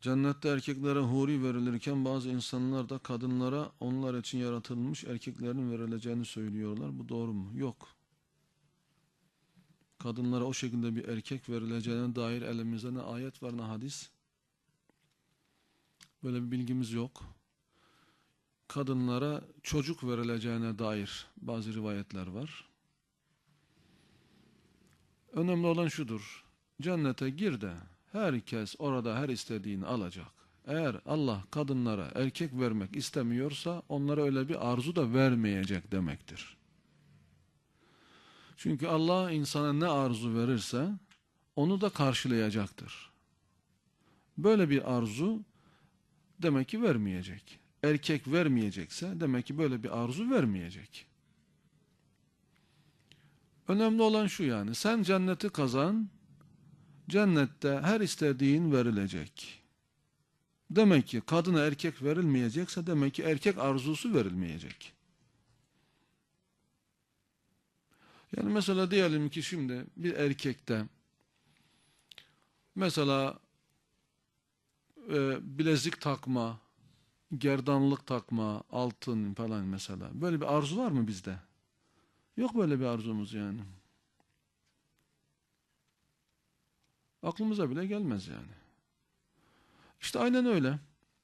Cennette erkeklere huri verilirken bazı insanlar da kadınlara onlar için yaratılmış erkeklerin verileceğini söylüyorlar. Bu doğru mu? Yok. Kadınlara o şekilde bir erkek verileceğine dair elimizde ne ayet var ne hadis. Böyle bir bilgimiz yok. Kadınlara çocuk verileceğine dair bazı rivayetler var. Önemli olan şudur. Cennete gir de herkes orada her istediğini alacak. Eğer Allah kadınlara erkek vermek istemiyorsa onlara öyle bir arzu da vermeyecek demektir. Çünkü Allah insana ne arzu verirse onu da karşılayacaktır. Böyle bir arzu demek ki vermeyecek. Erkek vermeyecekse demek ki böyle bir arzu vermeyecek. Önemli olan şu yani sen cenneti kazan, cennette her istediğin verilecek. Demek ki kadına erkek verilmeyecekse demek ki erkek arzusu verilmeyecek. Yani mesela diyelim ki şimdi bir erkekte mesela e, bilezik takma, gerdanlık takma, altın falan mesela. Böyle bir arzu var mı bizde? Yok böyle bir arzumuz yani. Aklımıza bile gelmez yani. İşte aynen öyle.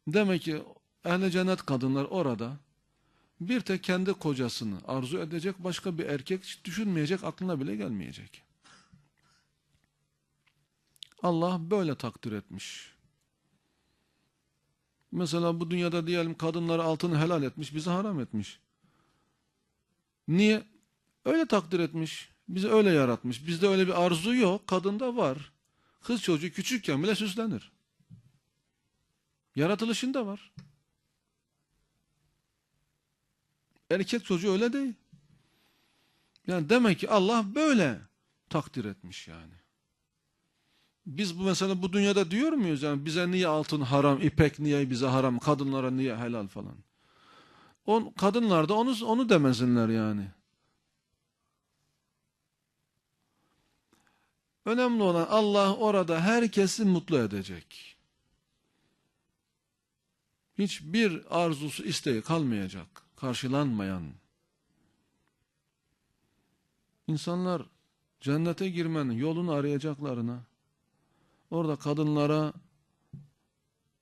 Demek ki ehli cennet kadınlar orada bir tek kendi kocasını arzu edecek başka bir erkek düşünmeyecek aklına bile gelmeyecek. Allah böyle takdir etmiş. Mesela bu dünyada diyelim kadınlara altını helal etmiş, bize haram etmiş. Niye? Öyle takdir etmiş. Bizi öyle yaratmış. Bizde öyle bir arzu yok. Kadında var. Kız çocuğu küçükken bile süslenir. Yaratılışında var. Erkek çocuğu öyle değil. Yani demek ki Allah böyle takdir etmiş yani. Biz bu mesela bu dünyada diyor muyuz yani bize niye altın haram, ipek niye bize haram, kadınlara niye helal falan. On, kadınlar da onu, onu demesinler yani. Önemli olan Allah orada herkesi mutlu edecek. Hiçbir arzusu isteği kalmayacak. Karşılanmayan. İnsanlar cennete girmenin yolunu arayacaklarına orada kadınlara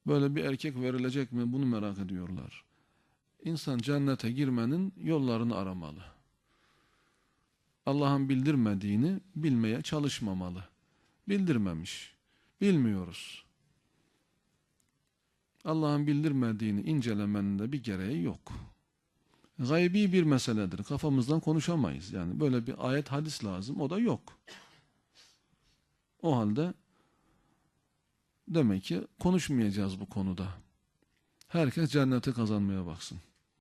böyle bir erkek verilecek mi bunu merak ediyorlar. İnsan cennete girmenin yollarını aramalı. Allah'ın bildirmediğini bilmeye çalışmamalı. Bildirmemiş. Bilmiyoruz. Allah'ın bildirmediğini incelemenin de bir gereği yok. Gaybi bir meseledir. Kafamızdan konuşamayız. Yani böyle bir ayet hadis lazım. O da yok. O halde demek ki konuşmayacağız bu konuda. Herkes cenneti kazanmaya baksın.